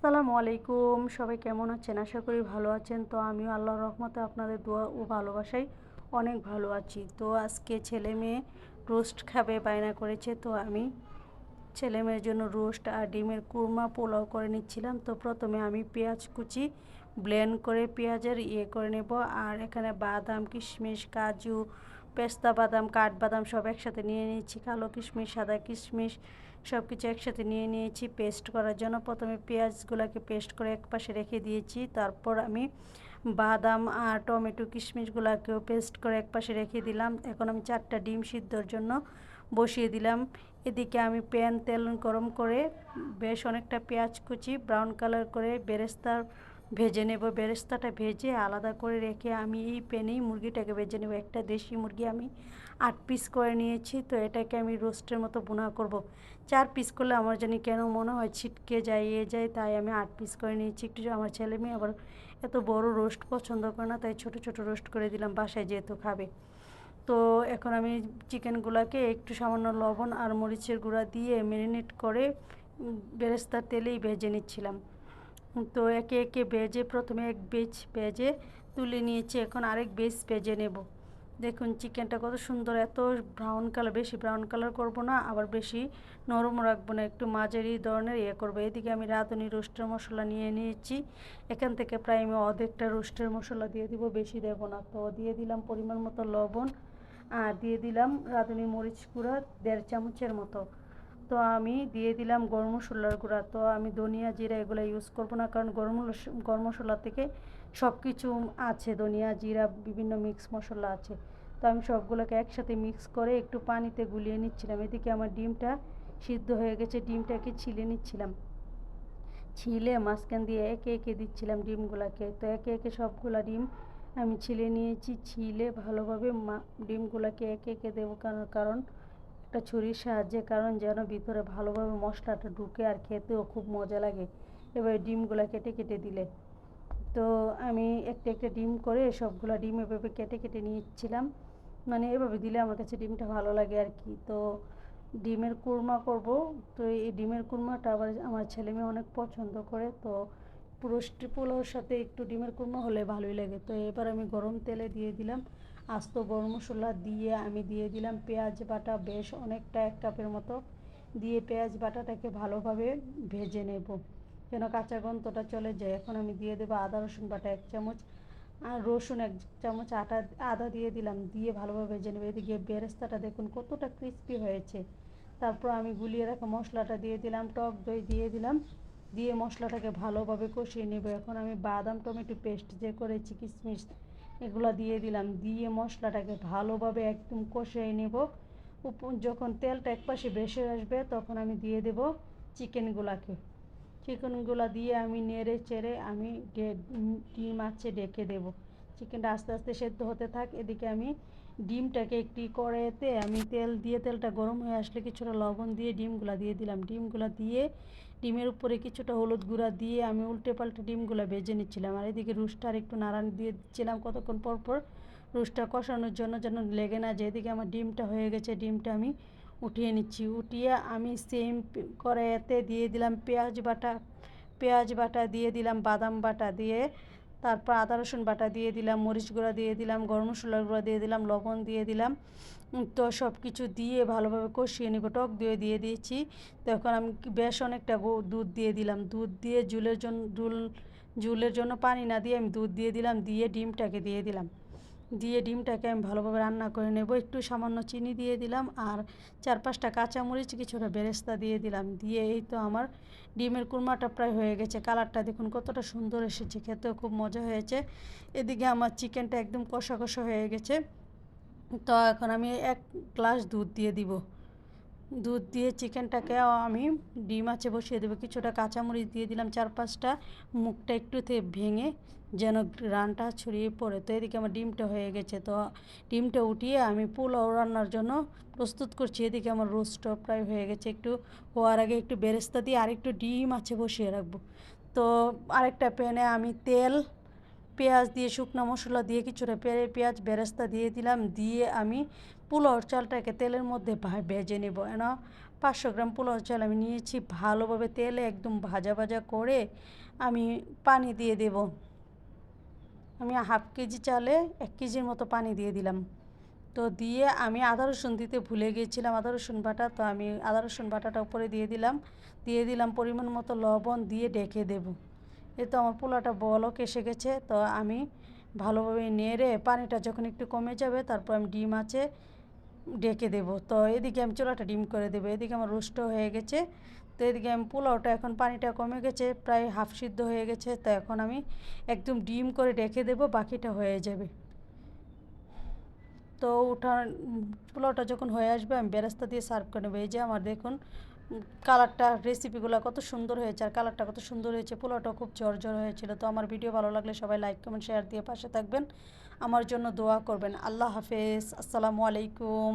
আসসালামু আলাইকুম। সবাই কেমন আছেন? আশা করি ভালো আছেন। তো আমিও আল্লাহর রহমতে আপনাদের দোয়া ও ভালোবাসাই অনেক ভালো আছি। তো আজকে ছেলে মেয়ে রোস্ট খাবে, বায়না করেছে। তো আমি ছেলে মেয়ের জন্য রোস্ট আর ডিমের কুরমা পোলাও করে নিচ্ছিলাম। তো প্রথমে আমি পেঁয়াজ কুচি ব্লেন্ড করে পেঁয়াজের ইয়ে করে নেব। আর এখানে বাদাম, কিশমিশ, কাজু, পেস্তা বাদাম, কাঠবাদাম সব একসাথে নিয়ে নিচ্ছি কালো কিশমিশ, সাদা কিশমিশ সব কিছু একসাথে নিয়ে নিয়েছি পেস্ট করার জন্য। প্রথমে পেঁয়াজগুলোকে পেস্ট করে এক পাশে রেখে দিয়েছি। তারপর আমি বাদাম আর টমেটো কিশমিশগুলোকেও পেস্ট করে এক পাশে রেখে দিলাম। এখন আমি চারটা ডিম সিদ্ধর জন্য বসিয়ে দিলাম। এদিকে আমি প্যান তেল গরম করে বেশ অনেকটা পেঁয়াজ কুচি ব্রাউন কালার করে বেরেস্তার ভেজে নেব, বেরেস্তাটা ভেজে আলাদা করে রেখে আমি এই প্যানেই মুরগিটাকে ভেজে নেব। একটা দেশি মুরগি আমি আট পিস করে নিয়েছি, তো এটাকে আমি রোস্টের মতো বোনা করব। চার পিস করলে আমার জানি কেন মনে হয় ছিটকে যায়, এ যায়, তাই আমি আট পিস করে নিয়েছি। একটু আমার ছেলে মেয়ে আবার এত বড় রোস্ট পছন্দ করে না, তাই ছোট ছোট রোস্ট করে দিলাম বাসায় যেহেতু খাবে। তো এখন আমি চিকেনগুলোকে একটু সামান্য লবণ আর মরিচের গুঁড়া দিয়ে ম্যারিনেট করে বেরেস্তার তেলেই ভেজে নিচ্ছিলাম। তো একে একে ভেজে প্রথমে এক বেজ ভেজে তুলে নিয়েছি, এখন আরেক বেজ ভেজে নেব। দেখুন চিকেনটা কত সুন্দর, এত ব্রাউন কালার বেশি ব্রাউন কালার করব না, আবার বেশি নরম রাখব না, একটু মাঝারি ধরনের ইয়ে করব। এদিকে আমি রাঁধুনি রোস্টের মশলা নিয়ে নিয়েছি, এখান থেকে প্রায় আমি অর্ধেকটা রোস্টের মশলা দিয়ে দিব, বেশি দেবো না। তো দিয়ে দিলাম পরিমাণ মতো লবণ, আর দিয়ে দিলাম রাঁধুনি মরিচ গুঁড়া, দেড় চামচের মতো। তো আমি দিয়ে দিলাম গরম মশলার গুঁড়া। তো আমি ধনিয়া জিরা এগুলো ইউজ করব না, কারণ গরম গরম মশলা থেকে সব কিছু আছে, ধনিয়া জিরা, বিভিন্ন মিক্স মশলা আছে। তো আমি সবগুলোকে একসাথে মিক্স করে একটু পানিতে গুলিয়ে নিচ্ছিলাম। এদিকে আমার ডিমটা সিদ্ধ হয়ে গেছে, ডিমটাকে ছিলে নিচ্ছিলাম। ছিলে মাঝখান দিয়ে একে একে দিচ্ছিলাম ডিমগুলোকে। তো একে একে সবগুলা ডিম আমি ছিলে নিয়েছি। ছিলে ভালোভাবে ডিমগুলোকে একে একে দেবো, কারণ কারণ একটা ছুরির সাহায্যে, কারণ যেন ভিতরে ভালোভাবে মশলাটা ঢুকে আর খেতেও খুব মজা লাগে। এবার ডিমগুলো কেটে কেটে দিলে। তো আমি একটা একটা ডিম করে সবগুলো ডিম এভাবে কেটে কেটে নিচ্ছিলাম। মানে এভাবে দিলে আমার কাছে ডিমটা ভালো লাগে আর কি। তো ডিমের কুরমা করব। তো এই ডিমের কুরমাটা আবার আমার ছেলে মেয়ে অনেক পছন্দ করে। তো পুরো পোলাওর সাথে একটু ডিমের কুরমা হলে ভালোই লাগে। তো এবার আমি গরম তেলে দিয়ে দিলাম। আস্ত গরম মশলা দিয়ে আমি দিয়ে দিলাম পেঁয়াজ বাটা। বেশ অনেকটা এক কাপের মতো দিয়ে পেঁয়াজ বাটাটাকে ভালোভাবে ভেজে নেব যেন কাঁচা গন্ধটা চলে যায়। এখন আমি দিয়ে দেবো আদা, রসুন বাটা এক চামচ আর রসুন এক চামচ আটা, আদা দিয়ে দিলাম। দিয়ে ভালোভাবে ভেজে নেবে। এদিকে বেরেস্তাটা দেখুন কতটা ক্রিস্পি হয়েছে। তারপর আমি গুলিয়ে রাখা মশলাটা দিয়ে দিলাম, টক দই দিয়ে দিলাম। দিয়ে মশলাটাকে ভালোভাবে কষিয়ে নেব। এখন আমি বাদাম, টমেটো পেস্ট যে করেছি কিশমিশ এগুলো দিয়ে দিলাম। দিয়ে মশলাটাকে ভালোভাবে একদম কষিয়ে নেব। যখন তেলটা একপাশে বেশি আসবে, তখন আমি দিয়ে দেব চিকেনগুলাকে। চিকেনগুলো দিয়ে আমি নেড়ে চেড়ে আমি ডিম আছে, ডেকে দেব। চিকেনটা আস্তে আস্তে সেদ্ধ হতে থাক, এদিকে আমি ডিমটাকে একটি কড়াইতে আমি তেল দিয়ে, তেলটা গরম হয়ে আসলে কিছুটা লবণ দিয়ে ডিমগুলো দিয়ে দিলাম। ডিমগুলো দিয়ে ডিমের উপরে কিছুটা হলুদ গুঁড়া দিয়ে আমি উল্টে পাল্টে ডিমগুলো ভেজে নিচ্ছিলাম। আর এদিকে রুস্টার একটু নাড়ান দিয়ে দিচ্ছিলাম কতক্ষণ পর পর রুস্টার কষানোর জন্য যেন লেগে না যায়। এদিকে আমার ডিমটা হয়ে গেছে, ডিমটা আমি উঠিয়ে নিচ্ছি। উঠিয়ে আমি সেম কড়াইতে দিয়ে দিলাম পেঁয়াজ বাটা পেঁয়াজ বাটা দিয়ে দিলাম, বাদাম বাটা দিয়ে তারপর আদা, রসুন বাটা দিয়ে দিলাম, মরিচ গুঁড়া দিয়ে দিলাম, গরম মশলার গুঁড়া দিয়ে দিলাম, লবণ দিয়ে দিলাম। তো সব কিছু দিয়ে ভালোভাবে কষিয়ে নিব, টক দিয়ে দিয়ে দিয়েছি। তখন আমি বেশ অনেকটা দুধ দিয়ে দিলাম। দুধ দিয়ে জুলের জন্য জুল জুলের জন্য পানি না দিয়ে আমি দুধ দিয়ে দিলাম, দিয়ে ডিমটাকে দিয়ে দিলাম। দিয়ে ডিমটাকে আমি ভালোভাবে রান্না করে নেব। একটু সামান্য চিনি দিয়ে দিলাম আর চার পাঁচটা কাঁচামরিচ, কিছুটা বেরেস্তা দিয়ে দিলাম। দিয়ে এই তো আমার ডিমের কুরমাটা প্রায় হয়ে গেছে। কালারটা দেখুন কতটা সুন্দর এসেছে, খেতেও খুব মজা হয়েছে। এদিকে আমার চিকেনটা একদম কষা কষা হয়ে গেছে। তো এখন আমি এক গ্লাস দুধ দিয়ে দিব। দুধ দিয়ে চিকেনটাকে আমি ডিম আছে বসিয়ে দেবো। কিছুটা কাঁচামরিচ দিয়ে দিলাম চার পাঁচটা মুখটা একটু ভেঙে যেন রানটা ছড়িয়ে পড়ে। তো এদিকে আমার ডিমটা হয়ে গেছে। তো ডিমটা উঠিয়ে আমি পোলাও রান্নার জন্য প্রস্তুত করছি। এদিকে আমার রোস্টটা প্রায় হয়ে গেছে। একটু হওয়ার আগে একটু বেরেস্তা দিয়ে আরেকটু ডিম আছে বসিয়ে রাখব। তো আরেকটা প্যানে আমি তেল পেঁয়াজ দিয়ে, শুকনো মশলা দিয়ে, কিছুটা পেরে পেঁয়াজ বেরেস্তা দিয়ে দিলাম। দিয়ে আমি পোলাওর চালটাকে তেলের মধ্যে ভেজে নেব। এন, পাঁচশো গ্রাম পোলাও চাল আমি নিয়েছি। ভালোভাবে তেলে একদম ভাজা ভাজা করে আমি পানি দিয়ে দেব। আমি হাফ কেজি চালে এক কেজির মতো পানি দিয়ে দিলাম। তো দিয়ে আমি আদা, রসুন দিতে ভুলে গিয়েছিলাম আদা, রসুন বাটা। তো আমি আদা, রসুন বাটাটা উপরে দিয়ে দিলাম। দিয়ে দিলাম পরিমাণ মতো লবণ দিয়ে ডেকে দেব। এ তো আমার পোলাটা বলক এসে গেছে। তো আমি ভালোভাবে নেড়ে পানিটা যখন একটু কমে যাবে, তারপর আমি ডিম আছে ডেকে দেব। তো এদিকে আমি চোলাটা ডিম করে দেবো। এদিকে আমার রুষ্ট হয়ে গেছে। তো এদিকে আমি পোলাওটা এখন পানিটা কমে গেছে, প্রায় হাফ সিদ্ধ হয়ে গেছে। তো এখন আমি একদম ডিম করে ডেকে দেব, বাকিটা হয়ে যাবে। তো ওটা, পোলাওটা যখন হয়ে আসবে, আমি বেরাস্তা দিয়ে সার্ভ করে নেব। এই যে আমার দেখুন কালারটা রেসিপিগুলো কত সুন্দর হয়েছে আর কালারটা কত সুন্দর হয়েছে পোলাওটা খুব ঝরঝর হয়েছিল। তো আমার ভিডিও ভালো লাগলে সবাই লাইক কমেন্ট শেয়ার দিয়ে পাশে থাকবেন। আমার জন্য দোয়া করবেন। আল্লাহ হাফেজ। আসসালামু আলাইকুম।